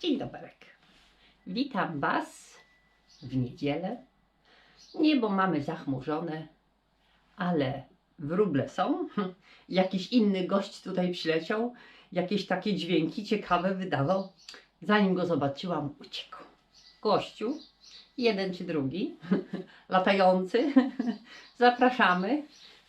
Dzień dobry. Witam Was w niedzielę. Niebo mamy zachmurzone, ale wróble są. Jakiś inny gość tutaj przyleciał, jakieś takie dźwięki ciekawe wydawał. Zanim go zobaczyłam, uciekł. Gościu, jeden czy drugi, latający. Zapraszamy,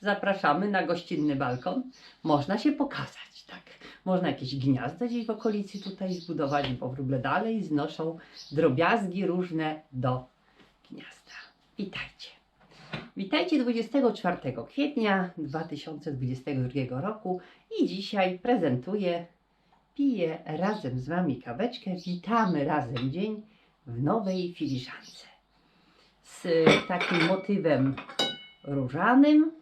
zapraszamy na gościnny balkon. Można się pokazać. Można jakieś gniazda gdzieś w okolicy tutaj zbudować, bo wróble dalej znoszą drobiazgi różne do gniazda. Witajcie. Witajcie 24 kwietnia 2022 roku i dzisiaj prezentuję, piję razem z Wami kaweczkę. Witamy razem dzień w nowej filiżance z takim motywem różanym.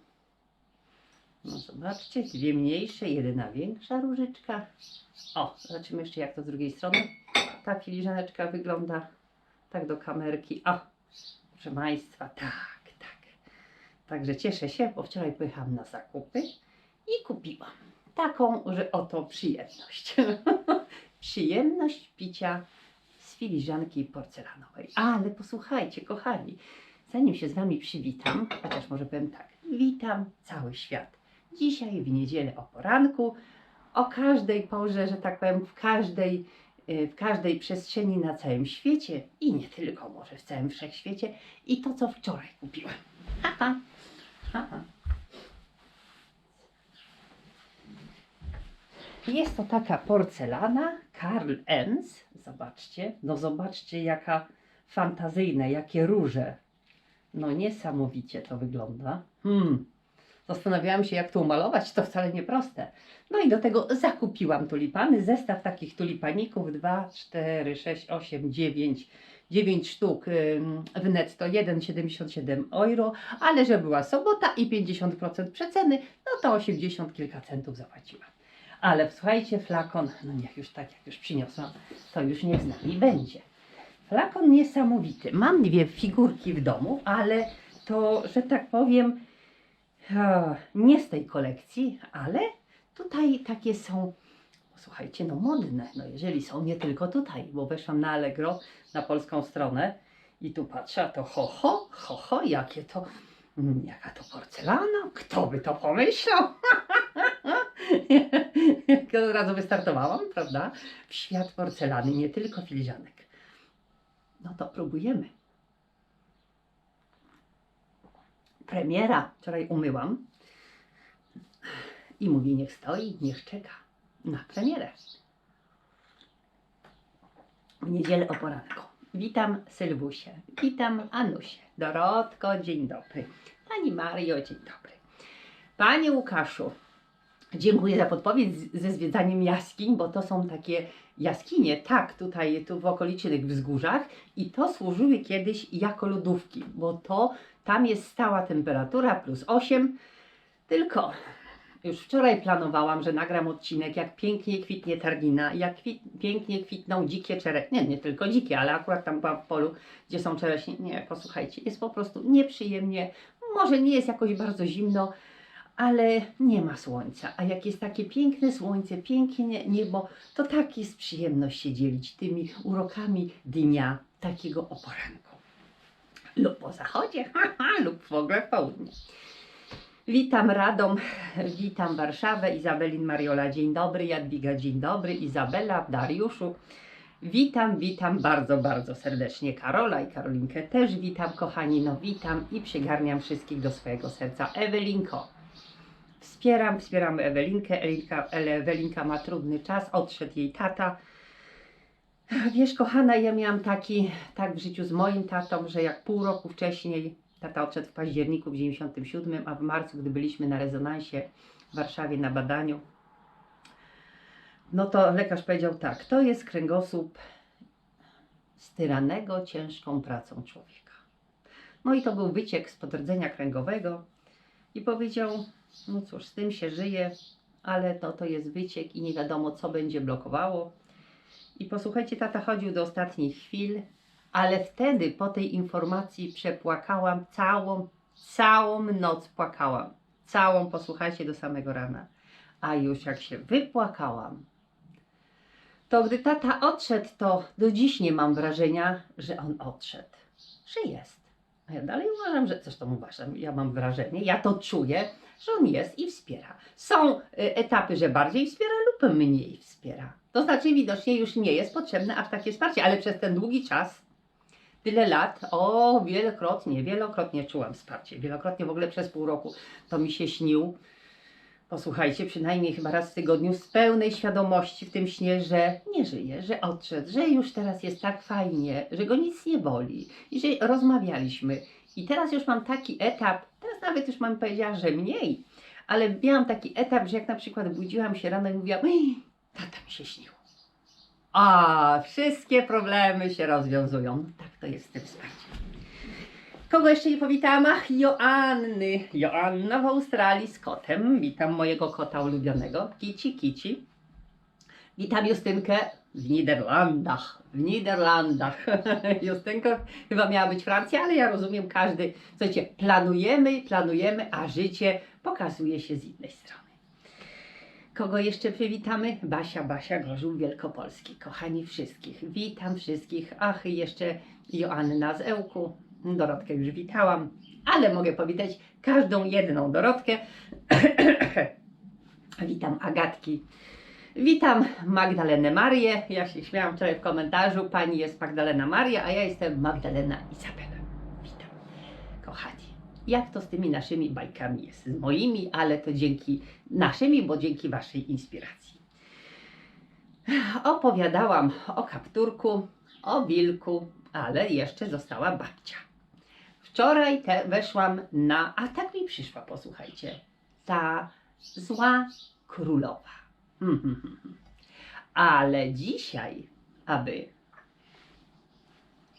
No zobaczcie, dwie mniejsze, jedna większa różyczka. O, zobaczymy jeszcze jak to z drugiej strony. Ta filiżaneczka wygląda tak do kamerki. O, proszę Państwa, tak, tak. Także cieszę się, bo wczoraj pojechałam na zakupy i kupiłam taką, że oto przyjemność. przyjemność picia z filiżanki porcelanowej. Ale posłuchajcie, kochani, zanim się z Wami przywitam, chociaż może powiem tak, witam cały świat. Dzisiaj w niedzielę o poranku, o każdej porze, że tak powiem, w każdej, y, w każdej przestrzeni na całym świecie i nie tylko, może w całym wszechświecie i to, co wczoraj kupiłam. Haha, haha. Jest to taka porcelana Karl Enz. Zobaczcie, no zobaczcie jaka fantazyjna, jakie róże. No niesamowicie to wygląda. Hmm. Zastanawiałam się, jak to umalować, to wcale nie proste. No i do tego zakupiłam tulipany, zestaw takich tulipaników 2, 4, 6, 8, 9, 9 sztuk w netto 1,77 euro, ale że była sobota i 50% przeceny, no to 80 kilka centów zapłaciłam. Ale słuchajcie, flakon, no niech już tak jak już przyniosłam, to już niech z nami będzie. Flakon niesamowity. Mam dwie figurki w domu, ale to, że tak powiem, nie z tej kolekcji, ale tutaj takie są, słuchajcie, no modne. No jeżeli są nie tylko tutaj, bo weszłam na Allegro, na polską stronę i tu patrzę, a to ho, ho, ho, ho, jakie to, mm, jaka to porcelana, kto by to pomyślał? Jak od razu wystartowałam, prawda? W świat porcelany, nie tylko filiżanek. No to próbujemy. Premiera wczoraj umyłam i mówi, niech stoi, niech czeka na premierę. W niedzielę o poranku. Witam Sylwusie, witam Anusie, Dorotko, dzień dobry. Pani Mario, dzień dobry. Panie Łukaszu, Dziękuję za podpowiedź ze zwiedzaniem jaskiń, bo to są takie jaskinie, tak, tutaj tu w okolicznych wzgórzach i to służyły kiedyś jako lodówki, bo to tam jest stała temperatura plus 8. Tylko już wczoraj planowałam, że nagram odcinek, jak pięknie kwitnie targina, jak kwit, pięknie kwitną dzikie czereśnie. Nie, nie tylko dzikie, ale akurat tam byłam w polu, gdzie są czereśnie. Nie, posłuchajcie, jest po prostu nieprzyjemnie. Może nie jest jakoś bardzo zimno, ale nie ma słońca. A jak jest takie piękne słońce, pięknie niebo, to tak jest przyjemność się dzielić tymi urokami dnia, takiego o poranku. Lub po zachodzie, lub w ogóle w południe. Witam Radom, witam Warszawę, Izabelin Mariola, dzień dobry, Jadwiga, dzień dobry, Izabela, Dariuszu. Witam, witam bardzo, bardzo serdecznie Karola i Karolinkę też witam, kochani, no witam i przygarniam wszystkich do swojego serca. Ewelinko, Wspieram, wspieram Ewelinkę. Ewelinka ma trudny czas, odszedł jej tata. Wiesz, kochana, ja miałam taki, tak w życiu z moim tatą, że jak pół roku wcześniej, tata odszedł w październiku w 97, a w marcu, gdy byliśmy na rezonansie w Warszawie na badaniu, no to lekarz powiedział tak, to jest kręgosłup styranego ciężką pracą człowieka. No i to był wyciek z podradzenia kręgowego i powiedział, no cóż, z tym się żyje, ale to, to jest wyciek i nie wiadomo, co będzie blokowało. I posłuchajcie, tata chodził do ostatnich chwil, ale wtedy po tej informacji przepłakałam całą, całą noc płakałam. Całą, posłuchajcie, do samego rana. A już jak się wypłakałam, to gdy tata odszedł, to do dziś nie mam wrażenia, że on odszedł, że jest. A ja dalej uważam, że zresztą uważam, ja mam wrażenie, ja to czuję, że on jest i wspiera. Są y, etapy, że bardziej wspiera lub mniej wspiera. To znaczy widocznie już nie jest potrzebne aż takie wsparcie, ale przez ten długi czas, tyle lat, o wielokrotnie, wielokrotnie czułam wsparcie. Wielokrotnie w ogóle przez pół roku to mi się śnił. Posłuchajcie, przynajmniej chyba raz w tygodniu z pełnej świadomości w tym śnie, że nie żyje, że odszedł, że już teraz jest tak fajnie, że go nic nie boli i że rozmawialiśmy. I teraz już mam taki etap, teraz nawet już mam powiedziała, że mniej, ale miałam taki etap, że jak na przykład budziłam się rano i mówiłam, "Ej, tata mi się śnił. A, wszystkie problemy się rozwiązują. Tak to jest z tym. Kogo jeszcze nie powitałam? Ach, Joanny. Joanna w Australii z kotem. Witam mojego kota ulubionego. Kici, kici. Witam Justynkę w Niderlandach. W Niderlandach. Justynka chyba miała być Francja, ale ja rozumiem każdy. Słuchajcie, planujemy, planujemy, a życie pokazuje się z innej strony. Kogo jeszcze przywitamy? Basia, Basia, Gorzów Wielkopolski. Kochani wszystkich, witam wszystkich. Ach, jeszcze Joanna z Ełku. Dorotkę już witałam, ale mogę powitać każdą jedną Dorotkę. witam Agatki. Witam Magdalenę Marię. Ja się śmiałam wczoraj w komentarzu. Pani jest Magdalena Maria, a ja jestem Magdalena Izabela. Witam. Kochani, jak to z tymi naszymi bajkami jest? Z moimi, ale to dzięki naszymi, bo dzięki Waszej inspiracji. Opowiadałam o kapturku, o wilku, ale jeszcze została babcia. Wczoraj te weszłam na, a tak mi przyszła, posłuchajcie, ta zła królowa. Ale dzisiaj, aby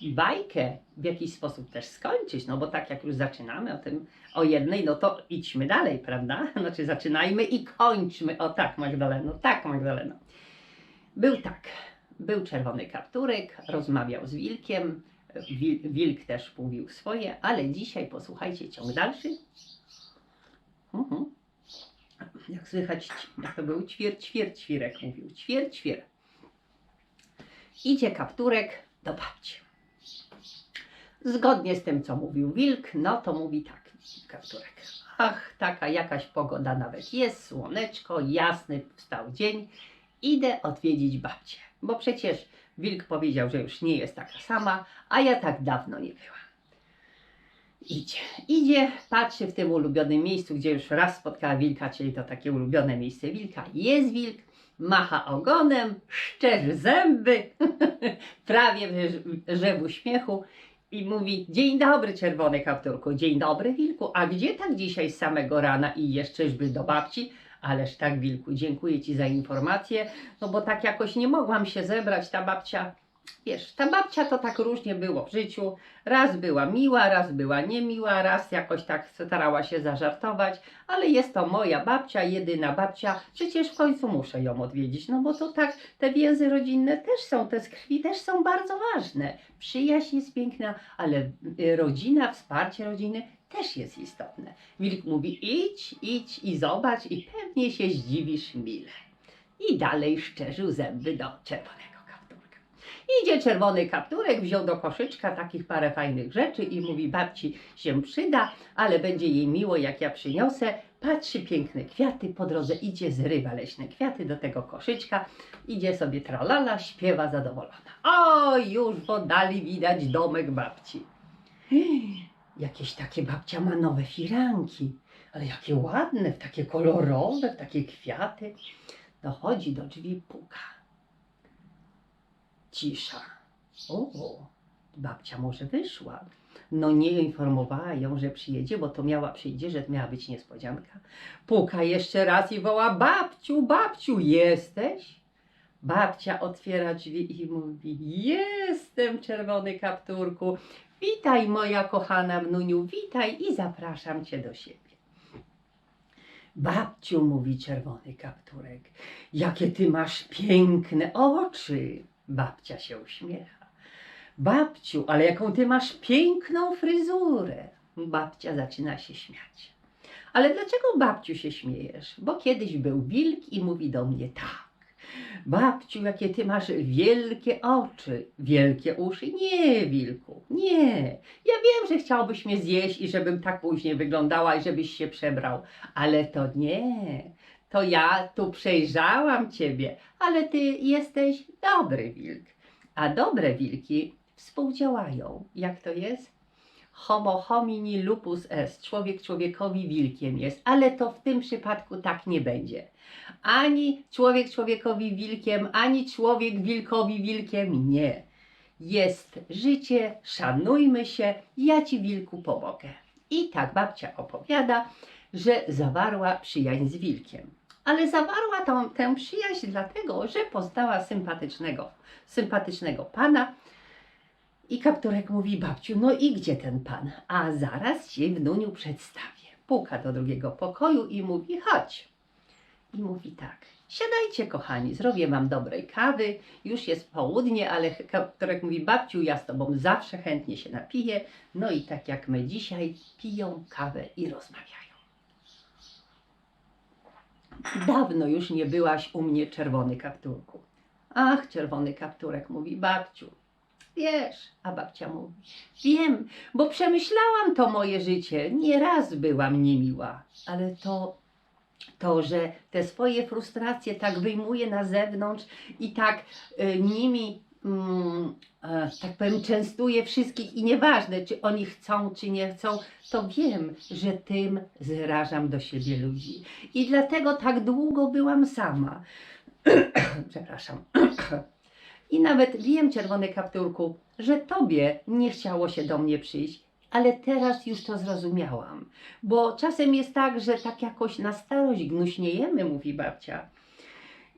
bajkę w jakiś sposób też skończyć, no bo tak jak już zaczynamy o tym, o jednej, no to idźmy dalej, prawda? Znaczy zaczynajmy i kończmy. O tak, Magdaleno, tak, Magdaleno. Był tak, był czerwony kapturek, rozmawiał z wilkiem, Wil, wilk też mówił swoje, ale dzisiaj posłuchajcie ciąg dalszy. Mhm. Jak słychać, to był ćwierć, ćwierć, ćwirek mówił, ćwierć, ćwir. Idzie kapturek do babci. Zgodnie z tym, co mówił wilk, no to mówi tak kapturek. Ach, taka jakaś pogoda nawet jest, słoneczko, jasny wstał dzień. Idę odwiedzić babcię, bo przecież wilk powiedział, że już nie jest taka sama, a ja tak dawno nie byłam. Idzie, idzie, patrzy w tym ulubionym miejscu, gdzie już raz spotkała wilka, czyli to takie ulubione miejsce wilka. Jest wilk, macha ogonem, szczerzy zęby, prawie że- w uśmiechu i mówi: Dzień dobry, czerwony kapturku, dzień dobry, wilku. A gdzie tak dzisiaj z samego rana i jeszczeżby do babci? Ależ tak, wilku, dziękuję ci za informację, no bo tak jakoś nie mogłam się zebrać. Ta babcia, wiesz, ta babcia to tak różnie było w życiu. Raz była miła, raz była niemiła, raz jakoś tak starała się zażartować, ale jest to moja babcia, jedyna babcia. Przecież w końcu muszę ją odwiedzić, no bo to tak, te więzy rodzinne też są, te z krwi też są bardzo ważne. Przyjaźń jest piękna, ale y, rodzina, wsparcie rodziny też jest istotne. Wilk mówi: idź, idź i zobacz, i pewnie się zdziwisz mile. I dalej szczerzył zęby do czerwonego. Idzie czerwony kapturek, wziął do koszyczka takich parę fajnych rzeczy i mówi: Babci się przyda, ale będzie jej miło, jak ja przyniosę. Patrzy piękne kwiaty, po drodze idzie, zrywa leśne kwiaty do tego koszyczka, idzie sobie tralala, śpiewa zadowolona. O, już w oddali widać domek babci. Jakieś takie babcia ma nowe firanki, ale jakie ładne, takie kolorowe, takie kwiaty. Dochodzi do drzwi, puka. Cisza. O, babcia może wyszła. No nie informowała ją, że przyjedzie, bo to miała przyjdzie, że miała być niespodzianka. Puka jeszcze raz i woła: Babciu, babciu, jesteś? Babcia otwiera drzwi i mówi: Jestem, czerwony kapturku. Witaj, moja kochana Mnuniu, witaj i zapraszam cię do siebie. Babciu, mówi czerwony kapturek, jakie ty masz piękne oczy. Babcia się uśmiecha. Babciu, ale jaką ty masz piękną fryzurę. Babcia zaczyna się śmiać. Ale dlaczego babciu się śmiejesz? Bo kiedyś był wilk i mówi do mnie tak. Babciu, jakie ty masz wielkie oczy, wielkie uszy. Nie, wilku, nie. Ja wiem, że chciałbyś mnie zjeść i żebym tak później wyglądała i żebyś się przebrał, ale to nie. To ja tu przejrzałam ciebie, ale ty jesteś dobry wilk. A dobre wilki współdziałają. Jak to jest? Homo homini lupus est. Człowiek człowiekowi wilkiem jest, ale to w tym przypadku tak nie będzie. Ani człowiek człowiekowi wilkiem, ani człowiek wilkowi wilkiem nie. Jest życie, szanujmy się, ja ci wilku pomogę. I tak babcia opowiada, że zawarła przyjaźń z wilkiem. Ale zawarła tą, tę przyjaźń dlatego, że poznała sympatycznego, sympatycznego pana. I kapturek mówi, babciu, no i gdzie ten pan? A zaraz ci wnuniu przedstawię. Puka do drugiego pokoju i mówi, chodź. I mówi tak, siadajcie kochani, zrobię wam dobrej kawy, już jest południe, ale kapturek mówi, babciu, ja z tobą zawsze chętnie się napiję. No i tak jak my dzisiaj, piją kawę i rozmawiają. Dawno już nie byłaś u mnie, czerwony kapturku. Ach, czerwony kapturek, mówi babciu. Wiesz, a babcia mówi, wiem, bo przemyślałam to moje życie. Nieraz byłam niemiła, ale to, to, że te swoje frustracje tak wyjmuję na zewnątrz i tak y, nimi, mm, e, tak powiem, częstuję wszystkich i nieważne, czy oni chcą, czy nie chcą, to wiem, że tym zrażam do siebie ludzi. I dlatego tak długo byłam sama. Przepraszam. I nawet wiem, czerwony kapturku, że tobie nie chciało się do mnie przyjść, ale teraz już to zrozumiałam. Bo czasem jest tak, że tak jakoś na starość gnuśniejemy, mówi babcia.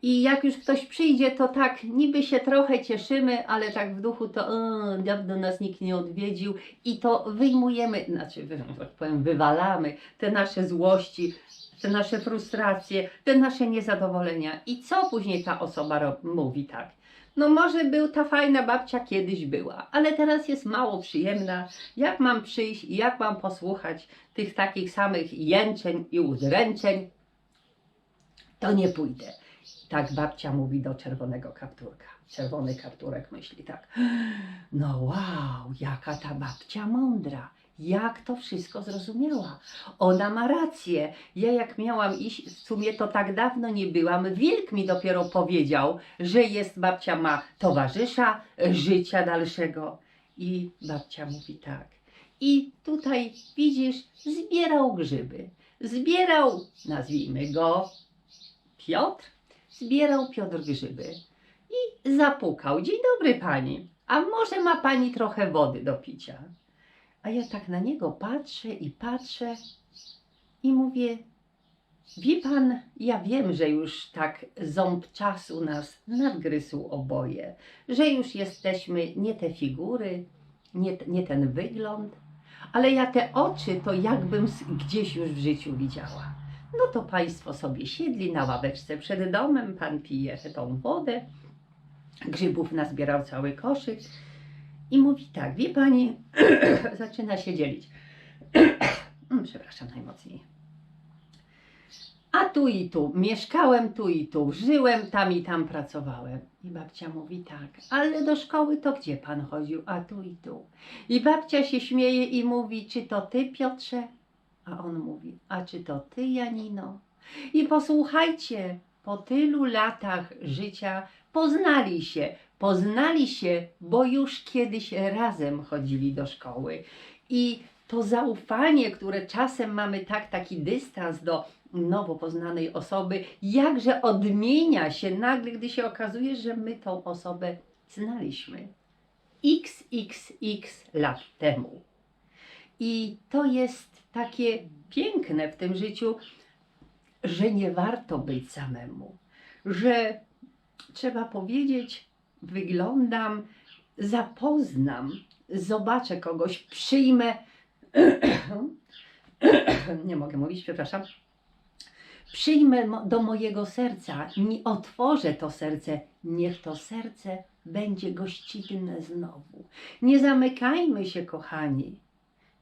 I jak już ktoś przyjdzie, to tak niby się trochę cieszymy, ale tak w duchu to "O, dawno nas nikt nie odwiedził i to wyjmujemy, znaczy, wy- tak powiem, wywalamy te nasze złości, te nasze frustracje, te nasze niezadowolenia. I co później ta osoba mówi tak? No może był ta fajna babcia kiedyś była, ale teraz jest mało przyjemna. Jak mam przyjść i jak mam posłuchać tych takich samych jęczeń i udręczeń, to nie pójdę. Tak babcia mówi do czerwonego kapturka. Czerwony kapturek myśli tak. No wow, jaka ta babcia mądra. Jak to wszystko zrozumiała. Ona ma rację. Ja jak miałam iść, w sumie to tak dawno nie byłam. Wilk mi dopiero powiedział, że jest babcia ma towarzysza życia dalszego. I babcia mówi tak. I tutaj widzisz, zbierał grzyby. Zbierał, nazwijmy go Piotr, zbierał Piotr grzyby i zapukał. Dzień dobry pani, a może ma pani trochę wody do picia? A ja tak na niego patrzę i patrzę i mówię, wie pan, ja wiem, że już tak ząb czasu nas nadgryzł oboje, że już jesteśmy nie te figury, nie, nie ten wygląd, ale ja te oczy to jakbym gdzieś już w życiu widziała. No to państwo sobie siedli na ławeczce przed domem, pan pije tą wodę, grzybów nazbierał cały koszyk i mówi tak, wie pani, zaczyna się dzielić. Mm, Przepraszam najmocniej. A tu i tu, mieszkałem tu i tu, żyłem tam i tam pracowałem. I babcia mówi tak, ale do szkoły to gdzie pan chodził? A tu i tu. I babcia się śmieje i mówi, czy to ty Piotrze? A on mówi, a czy to ty Janino? I posłuchajcie, po tylu latach życia poznali się, poznali się, bo już kiedyś razem chodzili do szkoły. I to zaufanie, które czasem mamy tak, taki dystans do nowo poznanej osoby, jakże odmienia się nagle, gdy się okazuje, że my tą osobę znaliśmy xxx lat temu. I to jest takie piękne w tym życiu, że nie warto być samemu, że trzeba powiedzieć, wyglądam, zapoznam, zobaczę kogoś, przyjmę. Nie mogę mówić, przepraszam. Przyjmę do mojego serca, otworzę to serce, niech to serce będzie gościnne znowu. Nie zamykajmy się, kochani.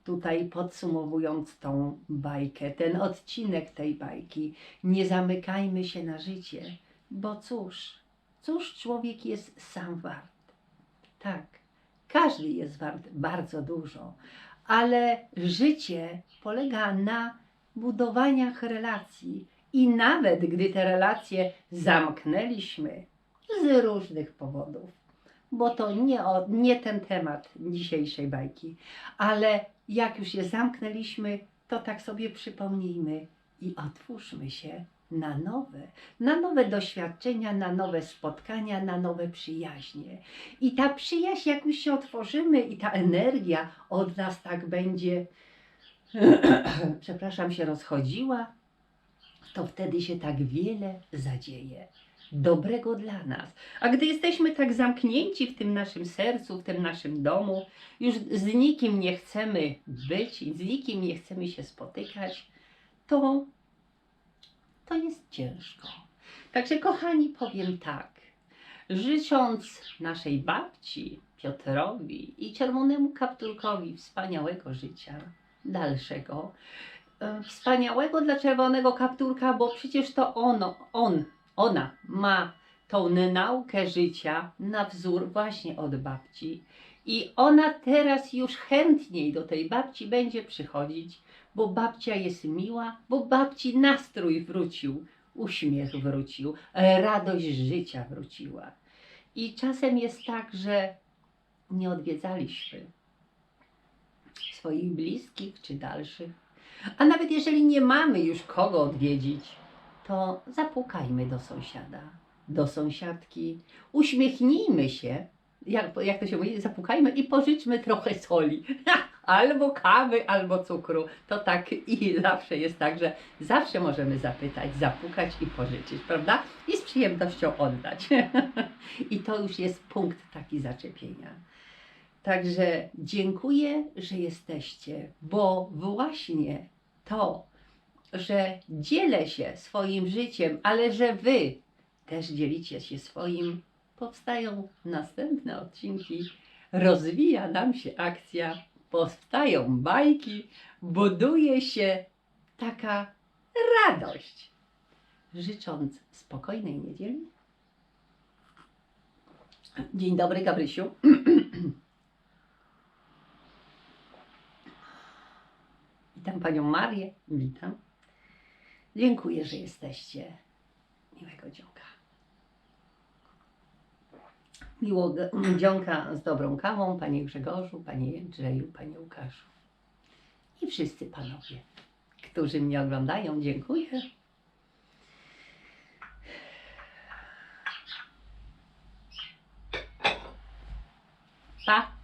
Tutaj podsumowując tą bajkę, ten odcinek tej bajki, nie zamykajmy się na życie, Bo cóż, cóż człowiek jest sam wart? Tak, każdy jest wart bardzo dużo, ale życie polega na budowaniach relacji i nawet gdy te relacje zamknęliśmy z różnych powodów, bo to nie, o, nie ten temat dzisiejszej bajki, ale jak już je zamknęliśmy, to tak sobie przypomnijmy i otwórzmy się na nowe, na nowe doświadczenia, na nowe spotkania, na nowe przyjaźnie. I ta przyjaźń, jak już się otworzymy i ta energia od nas tak będzie, przepraszam, się rozchodziła, to wtedy się tak wiele zadzieje. Dobrego dla nas. A gdy jesteśmy tak zamknięci w tym naszym sercu, w tym naszym domu, już z nikim nie chcemy być z nikim nie chcemy się spotykać, to, to jest ciężko. Także, kochani, powiem tak. Życząc naszej babci, Piotrowi i czerwonemu kapturkowi wspaniałego życia, dalszego, e, wspaniałego dla czerwonego kapturka, bo przecież to ono, on, ona ma tą naukę życia na wzór właśnie od babci. I ona teraz już chętniej do tej babci będzie przychodzić, bo babcia jest miła, bo babci nastrój wrócił, uśmiech wrócił, radość życia wróciła. I czasem jest tak, że nie odwiedzaliśmy swoich bliskich czy dalszych. A nawet jeżeli nie mamy już kogo odwiedzić, to zapukajmy do sąsiada, do sąsiadki, uśmiechnijmy się, jak, jak to się mówi, zapukajmy i pożyczmy trochę soli. albo kawy, albo cukru. To tak i zawsze jest tak, że zawsze możemy zapytać, zapukać i pożyczyć, prawda? I z przyjemnością oddać. I to już jest punkt taki zaczepienia. Także dziękuję, że jesteście, bo właśnie to, że dzielę się swoim życiem, ale że Wy też dzielicie się swoim, powstają następne odcinki, rozwija nam się akcja, powstają bajki, buduje się taka radość. Życząc spokojnej niedzieli. Dzień dobry, Gabrysiu. Witam Panią Marię. Witam. Dziękuję, że jesteście. Miłego dzionka. Miłego dzionka z dobrą kawą, Panie Grzegorzu, Panie Jędrzeju, Panie Łukaszu. I wszyscy Panowie, którzy mnie oglądają. Dziękuję. Pa!